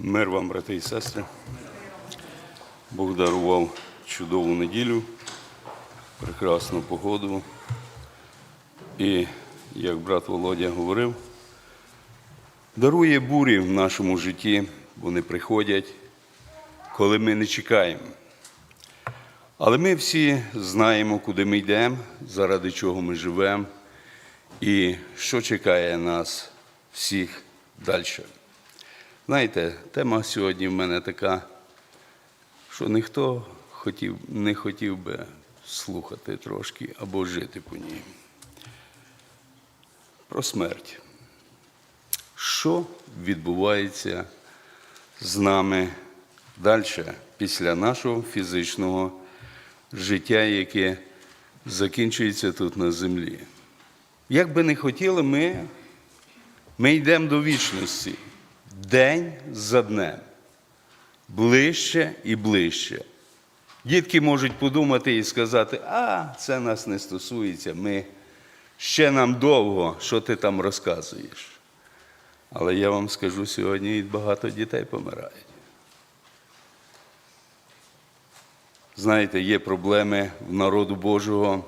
Мир вам, брати і сестри. Бог дарував чудову неділю, прекрасну погоду. І, як брат Володя говорив, дарує бурі в нашому житті, вони приходять, коли ми не чекаємо. Але ми всі знаємо, куди ми йдемо, заради чого ми живемо і що чекає нас всіх далі. Знаєте, тема сьогодні в мене така, що ніхто хотів, не хотів би слухати трошки або жити по ній. Про смерть. Що відбувається з нами далі після нашого фізичного життя, яке закінчується тут на землі? Як би не хотіли, ми, ми йдемо до вічності день за днем, ближче і ближче. Дітки можуть подумати і сказати, а це нас не стосується, ми ще нам довго, що ти там розказуєш. Але я вам скажу, сьогодні багато дітей помирають. Знаєте, є проблеми в народу Божого,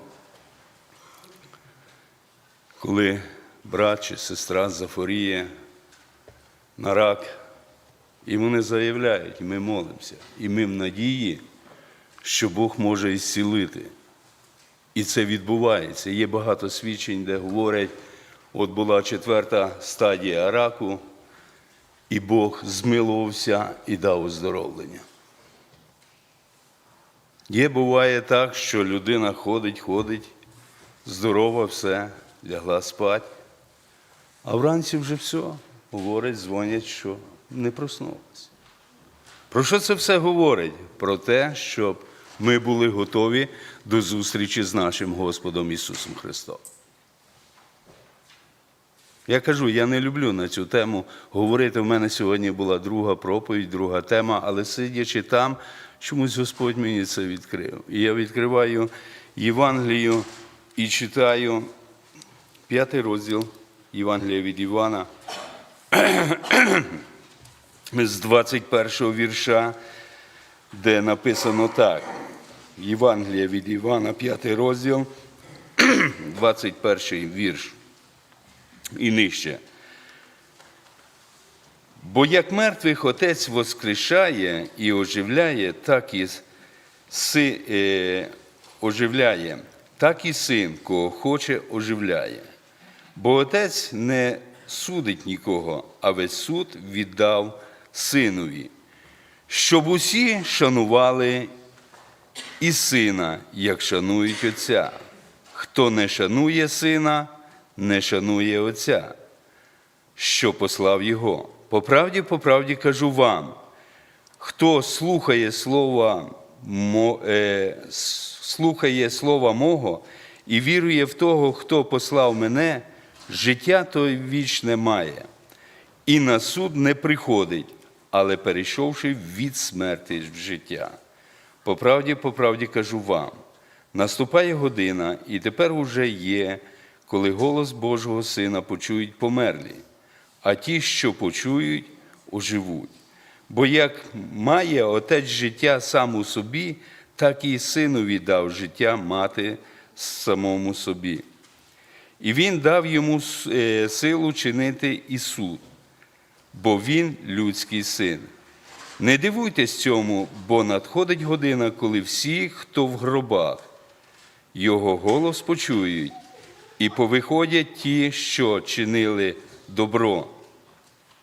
коли брат чи сестра захворіє на рак, і вони заявляють, ми молимося, і ми в надії, що Бог може ісцілити. І це відбувається. Є багато свідчень, де говорять, от була четверта стадія раку, і Бог змилувався і дав оздоровлення. Є буває так, що людина ходить, ходить, здорова, все, лягла спать, а вранці вже все, говорять, дзвонять, що не проснулася. Про що це все говорить? Про те, щоб ми були готові до зустрічі з нашим Господом Ісусом Христом. Я кажу, я не люблю на цю тему говорити. У мене сьогодні була друга проповідь, друга тема, але сидячи там, чомусь Господь мені це відкрив. І я відкриваю Євангелію і читаю п'ятий розділ Євангелія від Івана з 21 вірша, де написано так. Євангелія від Івана, 5 розділ, 21 вірш і нижче. Бо як мертвих отець воскрешає і оживляє, так і си, е, оживляє, так і син, кого хоче, оживляє. Бо отець не судить нікого, а весь суд віддав синові, щоб усі шанували і сина, як шанують отця. Хто не шанує сина, не шанує отця, що послав його. По правді, по правді кажу вам, хто слухає слова, е, слухає слова мого і вірує в того, хто послав мене, життя той вічне має, і на суд не приходить, але перейшовши від смерти в життя. По правді, по правді кажу вам, наступає година, і тепер уже є, коли голос Божого Сина почують померлі, а ті, що почують, оживуть. Бо як має отець життя сам у собі, так і синові дав життя мати самому собі. І він дав йому е, силу чинити і суд, бо він людський син. Не дивуйтесь цьому, бо надходить година, коли всі, хто в гробах, його голос почують, і повиходять ті, що чинили добро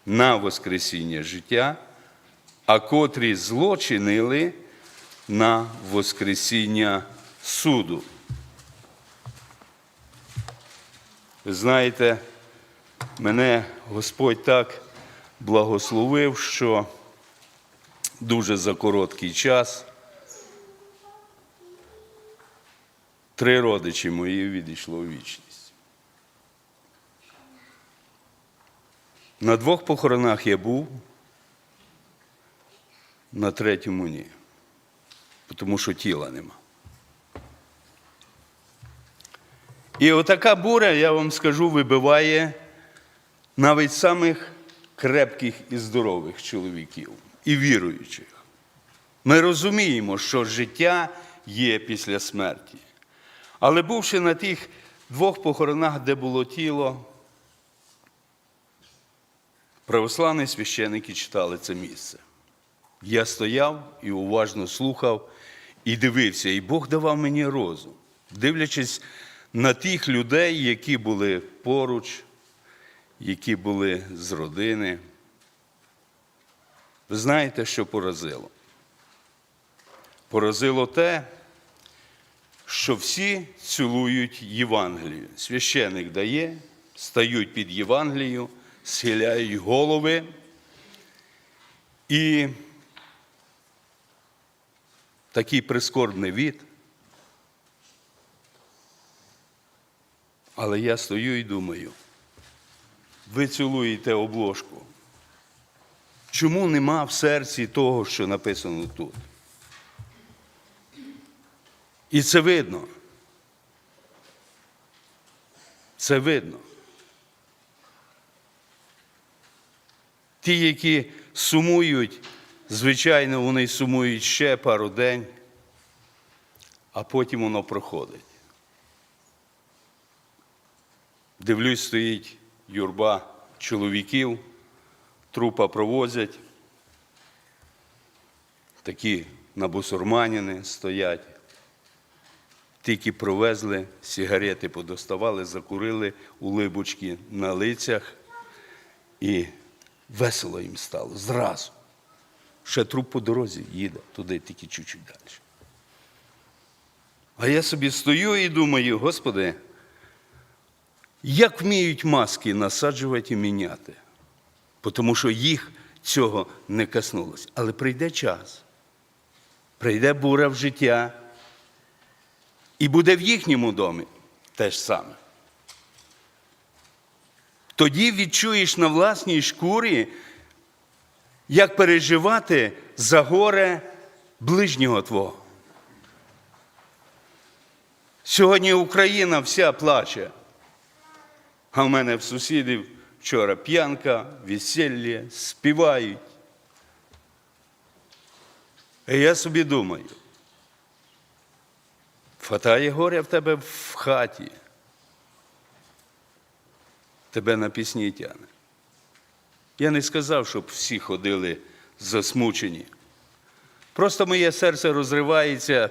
на Воскресіння життя, а котрі зло чинили на Воскресіння суду. Ви знаєте, мене Господь так благословив, що дуже за короткий час три родичі мої відійшло у вічність. На двох похоронах я був, на третьому ні, тому що тіла нема. І отака буря, я вам скажу, вибиває навіть самих крепких і здорових чоловіків і віруючих. Ми розуміємо, що життя є після смерті. Але бувши на тих двох похоронах, де було тіло, православні священики читали це місце. Я стояв і уважно слухав і дивився, і Бог давав мені розум, дивлячись на тих людей, які були поруч, які були з родини. Ви знаєте, що поразило? Поразило те, що всі цілують Євангелію. Священик дає, стають під Євангелію, схиляють голови і такий прискорбний від. Але я стою і думаю, ви цілуєте обложку. Чому нема в серці того, що написано тут? І це видно. Це видно. Ті, які сумують, звичайно, вони сумують ще пару день, а потім воно проходить. Дивлюсь, стоїть юрба чоловіків, трупа провозять, такі набусурманіни стоять. Тільки провезли, сигарети подоставали, закурили улибочки на лицях, і весело їм стало зразу. Ще труп по дорозі їде туди, тільки чуть-чуть далі. А я собі стою і думаю, Господи, як вміють маски насаджувати і міняти? Тому що їх цього не коснулося. Але прийде час, прийде бура в життя. І буде в їхньому домі те ж саме. Тоді відчуєш на власній шкурі, як переживати за горе ближнього Твого. Сьогодні Україна вся плаче, а в мене в сусідів вчора п'янка, весілля, співають. І я собі думаю, Фатає горя в тебе в хаті. Тебе на пісні тяне. Я не сказав, щоб всі ходили засмучені. Просто моє серце розривається.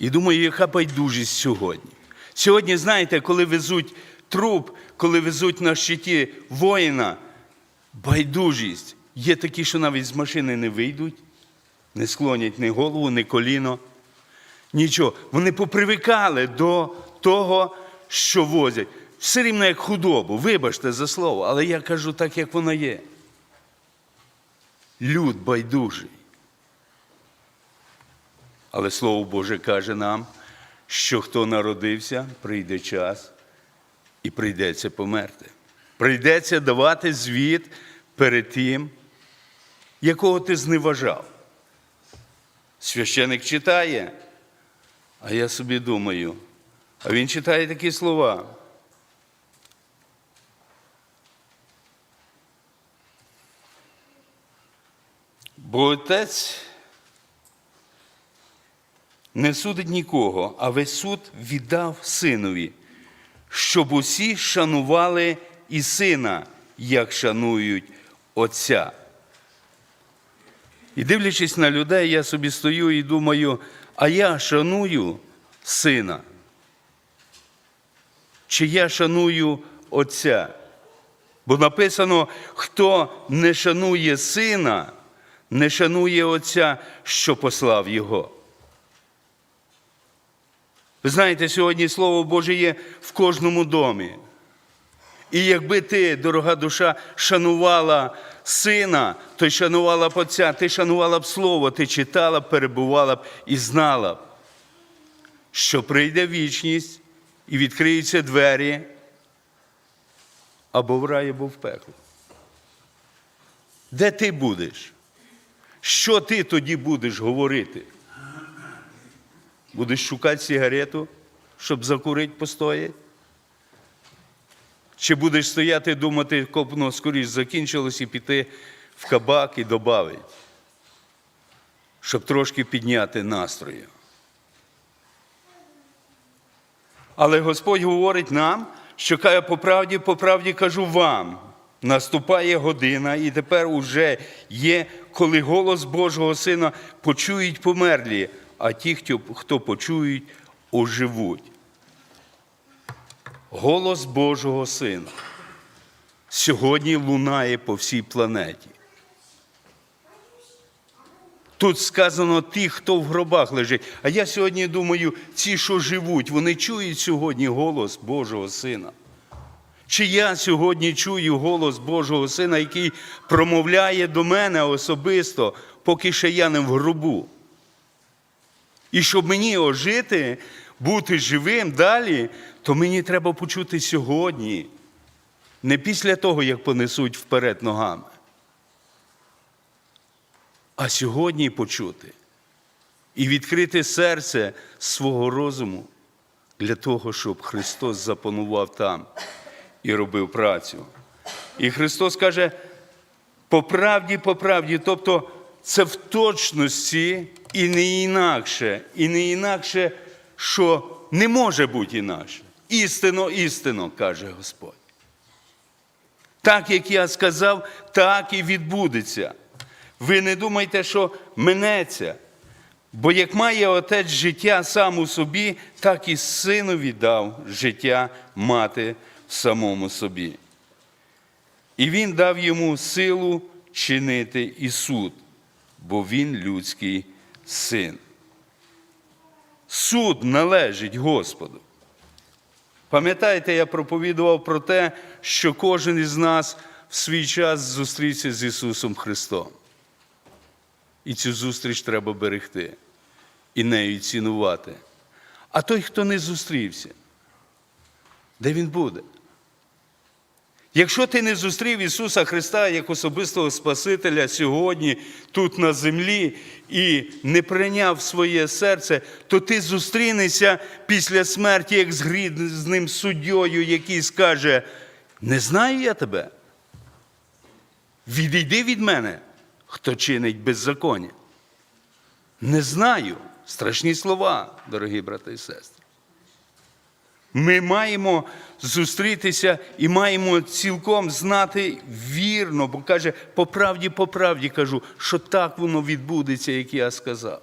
І думаю, яка байдужість сьогодні. Сьогодні, знаєте, коли везуть труп, коли везуть на щиті воїна, байдужість. Є такі, що навіть з машини не вийдуть не склонять ні голову, ні коліно. Нічого. Вони попривикали до того, що возять. Все рівно як худобу. Вибачте за слово, але я кажу так, як воно є. Люд байдужий. Але Слово Боже каже нам, що хто народився, прийде час і прийдеться померти. Прийдеться давати звіт перед тим, якого ти зневажав. Священик читає, а я собі думаю, а він читає такі слова. Бо отець не судить нікого, а весь суд віддав синові, щоб усі шанували і сина, як шанують Отця. І дивлячись на людей, я собі стою і думаю, а я шаную сина. Чи я шаную Отця? Бо написано, хто не шанує сина, не шанує Отця, що послав Його. Ви знаєте, сьогодні Слово Боже є в кожному домі. І якби ти, дорога душа, шанувала сина, то й шанувала б Отця, ти шанувала б Слово, ти читала б, перебувала б і знала б, що прийде вічність і відкриються двері або в рай, або в пекло. Де ти будеш? Що ти тоді будеш говорити? Будеш шукати сигарету, щоб закурити постояти? Чи будеш стояти, думати, копно скоріш закінчилось і піти в кабак і додати, щоб трошки підняти настрою. Але Господь говорить нам, що каже, по правді, по правді кажу вам, наступає година, і тепер уже є, коли голос Божого Сина почують померлі, а ті, хто, почують, оживуть. Голос Божого Сина сьогодні лунає по всій планеті. Тут сказано ті, хто в гробах лежить. А я сьогодні думаю, ці, що живуть, вони чують сьогодні голос Божого Сина. Чи я сьогодні чую голос Божого Сина, який промовляє до мене особисто, поки ще я не в гробу? І щоб мені ожити, бути живим далі, то мені треба почути сьогодні, не після того, як понесуть вперед ногами. А сьогодні почути. І відкрити серце свого розуму для того, щоб Христос запанував там і робив працю. І Христос каже, по правді, по правді, тобто це в точності і не інакше, і не інакше, що не може бути інакше. Істинно, істинно, каже Господь. Так, як я сказав, так і відбудеться. Ви не думайте, що минеться. Бо як має отець життя сам у собі, так і синові дав життя мати в самому собі. І він дав йому силу чинити і суд, бо він людський син. Суд належить Господу. Пам'ятаєте, я проповідував про те, що кожен із нас в свій час зустрівся з Ісусом Христом. І цю зустріч треба берегти і нею цінувати. А той, хто не зустрівся, де він буде? Якщо ти не зустрів Ісуса Христа як особистого Спасителя сьогодні, тут на землі, і не прийняв своє серце, то ти зустрінешся після смерті, як з грізним суддєю, який скаже: Не знаю я тебе. Відійди від мене, хто чинить беззаконня. Не знаю. Страшні слова, дорогі брати і сестри. Ми маємо зустрітися і маємо цілком знати вірно, бо каже, по правді, по правді кажу, що так воно відбудеться, як я сказав.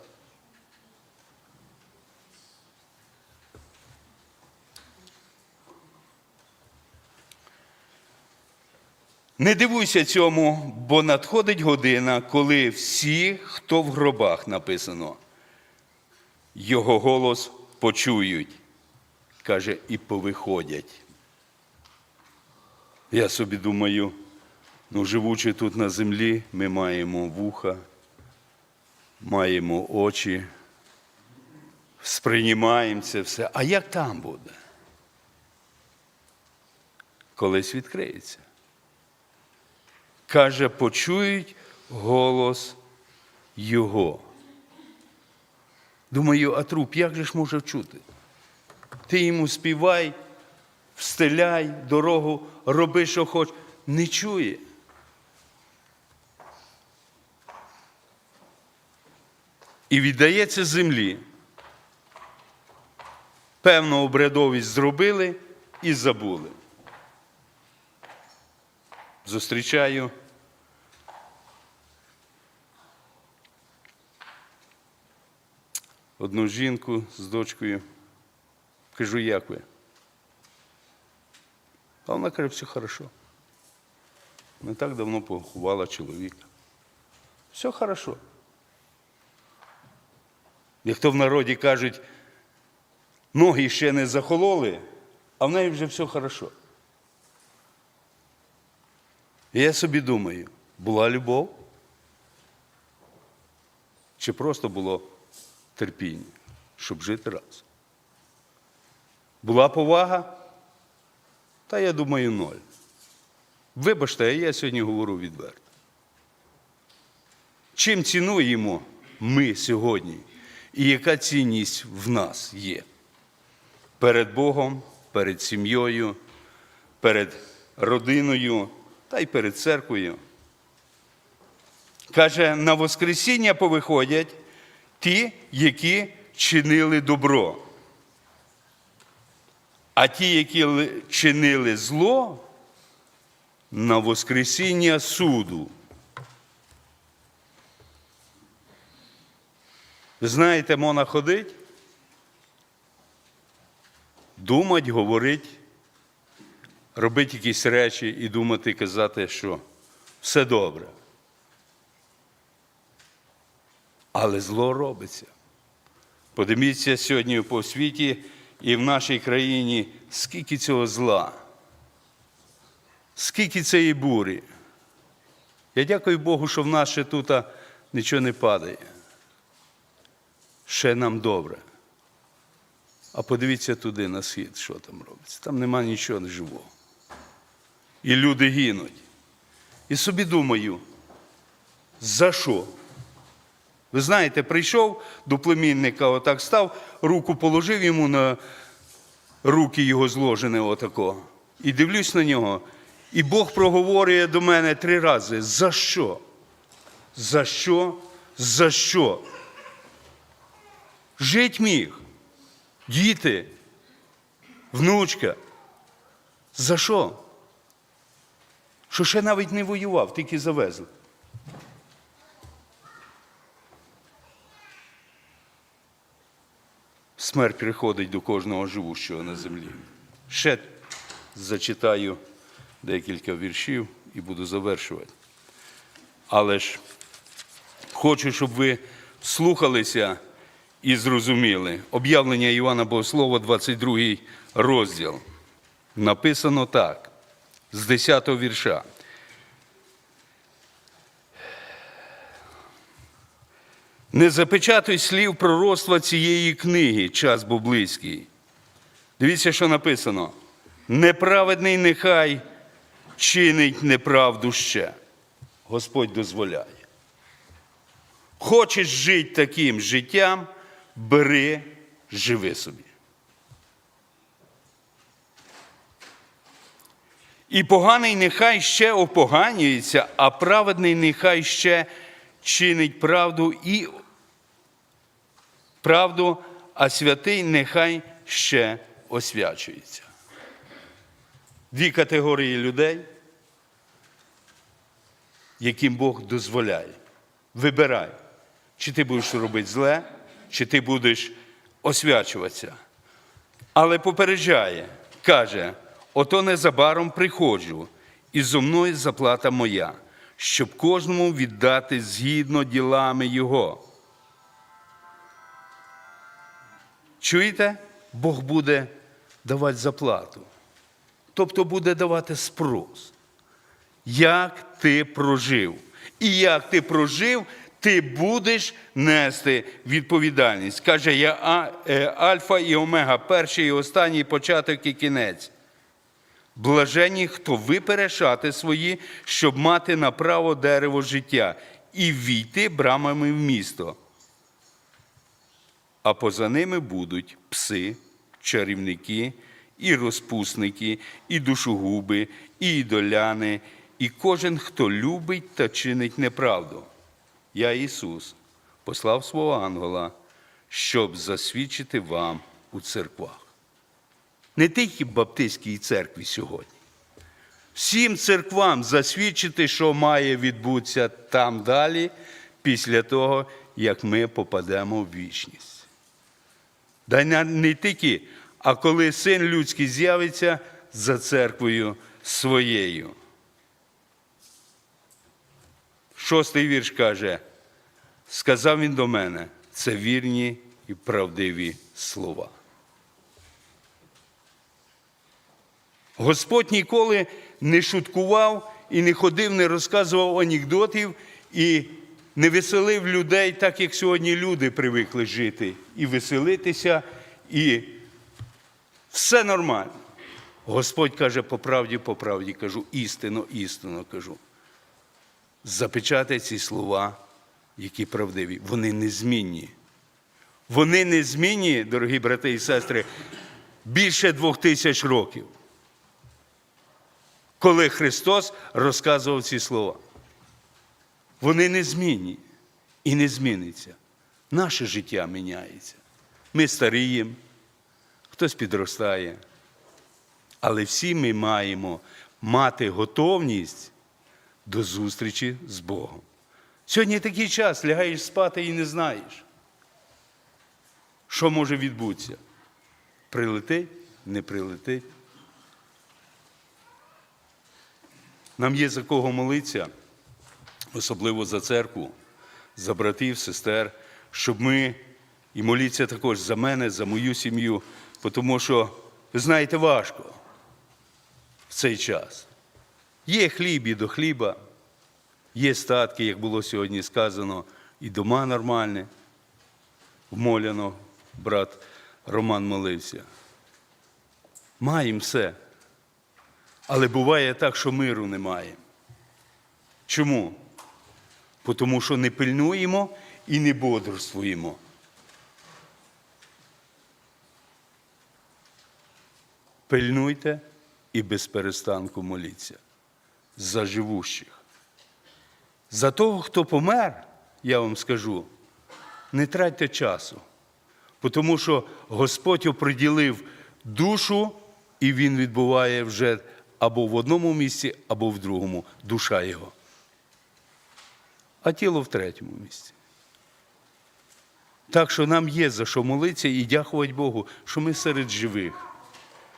Не дивуйся цьому, бо надходить година, коли всі, хто в гробах написано, його голос почують, каже, і повиходять. Я собі думаю, ну, живучи тут на землі, ми маємо вуха, маємо очі, сприймаємо це все. А як там буде? Колись відкриється. Каже, почують голос Його. Думаю, а труп як же ж може чути? Ти йому співай, встеляй дорогу, роби, що хочеш. Не чує. І віддається землі. Певну обрядовість зробили і забули. Зустрічаю одну жінку з дочкою. Кажу, як ви? А вона каже, все хорошо. Не так давно поховала чоловіка. Все хорошо. Як в народі кажуть, ноги ще не захололи, а в неї вже все хорошо. І я собі думаю, була любов? Чи просто було терпіння, щоб жити раз? Була повага? Та я думаю, ноль. Вибачте, я сьогодні говорю відверто. Чим цінуємо ми сьогодні і яка цінність в нас є? Перед Богом, перед сім'єю, перед родиною та й перед церквою. Каже, на Воскресіння повиходять ті, які чинили добро. А ті, які чинили зло, на Воскресіння суду. Знаєте, можна ходить, думать, говорить, робити якісь речі і думати, казати, що все добре. Але зло робиться. Подивіться сьогодні по світі і в нашій країні, скільки цього зла, скільки цієї бурі. Я дякую Богу, що в нас ще тут нічого не падає. Ще нам добре. А подивіться туди на схід, що там робиться. Там нема нічого живого. І люди гинуть. І собі думаю, за що? Ви знаєте, прийшов до племінника, отак став, руку положив йому на руки його зложене отако. І дивлюсь на нього. І Бог проговорює до мене три рази: за що? За що? За що? Жить міг. Діти, внучка. За що? Що ще навіть не воював, тільки завезли. Смерть приходить до кожного живущого на землі. Ще зачитаю декілька віршів і буду завершувати. Але ж хочу, щоб ви слухалися і зрозуміли. Об'явлення Івана Богослова, 22 розділ. Написано так, з 10 вірша. Не запечатуй слів пророцтва цієї книги, час був близький. Дивіться, що написано. Неправедний нехай чинить неправду ще. Господь дозволяє. Хочеш жити таким життям, бери, живи собі. І поганий нехай ще опоганюється, а праведний нехай ще чинить правду і правду, а святий нехай ще освячується. Дві категорії людей, яким Бог дозволяє. Вибирай, чи ти будеш робити зле, чи ти будеш освячуватися. Але попереджає, каже: ото незабаром приходжу, і зо мною заплата моя, щоб кожному віддати згідно ділами Його. Чуєте? Бог буде давати заплату. Тобто буде давати спрос. Як ти прожив. І як ти прожив, ти будеш нести відповідальність. Каже, я е, Альфа і Омега, перший і останній початок і кінець. Блаженні, хто випере шати свої, щоб мати направо дерево життя і війти брамами в місто. А поза ними будуть пси, чарівники, і розпусники, і душогуби, і ідоляни, і кожен, хто любить та чинить неправду. Я, Ісус, послав свого ангела, щоб засвідчити вам у церквах. Не тільки Баптистській церкві сьогодні. Всім церквам засвідчити, що має відбутися там далі, після того, як ми попадемо в вічність. Да не- тільки, а коли син людський з'явиться за церквою своєю. Шостий вірш каже: сказав він до мене, це вірні і правдиві слова. Господь ніколи не шуткував і не ходив, не розказував анекдотів і не веселив людей, так як сьогодні люди привикли жити, і веселитися, і все нормально. Господь каже, по правді, по правді кажу, істинно, істинно кажу. Запечатай ці слова, які правдиві. Вони незмінні. Вони незмінні, дорогі брати і сестри, більше двох тисяч років. коли Христос розказував ці слова. Вони незмінні і не зміниться. Наше життя міняється. Ми старіємо, хтось підростає. Але всі ми маємо мати готовність до зустрічі з Богом. Сьогодні такий час, лягаєш спати і не знаєш, що може відбутися. Прилетить, не прилетить. Нам є за кого молитися, особливо за церкву, за братів, сестер, щоб ми і моліться також за мене, за мою сім'ю, тому що, ви знаєте, важко в цей час. Є хліб і до хліба, є статки, як було сьогодні сказано, і дома нормальні. Вмоляно, брат Роман молився. Маємо все. Але буває так, що миру немає. Чому? Тому що не пильнуємо і не бодрствуємо. Пильнуйте і без перестанку моліться за живущих. За того, хто помер, я вам скажу, не тратьте часу, тому що Господь оприділив душу, і Він відбуває вже або в одному місці, або в другому душа Його. А тіло в третьому місці. Так що нам є за що молитися і дякувати Богу, що ми серед живих,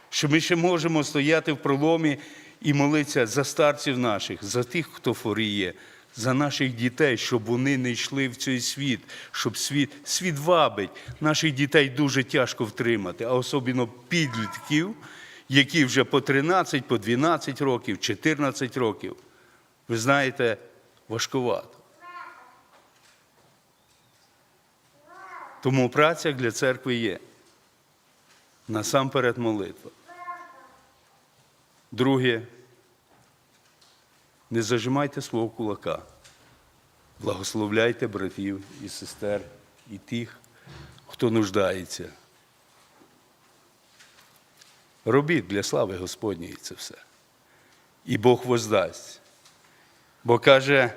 що ми ще можемо стояти в проломі і молитися за старців наших, за тих, хто хворіє, за наших дітей, щоб вони не йшли в цей світ, щоб світ, світ вабить. Наших дітей дуже тяжко втримати, а особливо підлітків, які вже по 13, по 12 років, 14 років. Ви знаєте, важкувато. Тому праця для церкви є. Насамперед молитва. Друге, не зажимайте свого кулака. Благословляйте братів і сестер і тих, хто нуждається. Робіть для слави Господньої це все. І Бог воздасть. Бо каже,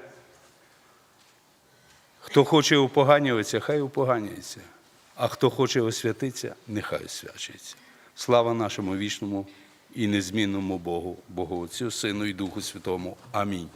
хто хоче упоганюватися, хай упоганюється. А хто хоче освятитися, нехай освячується. Слава нашому вічному і незмінному Богу, Богу Отцю, Сину і Духу Святому. Амінь.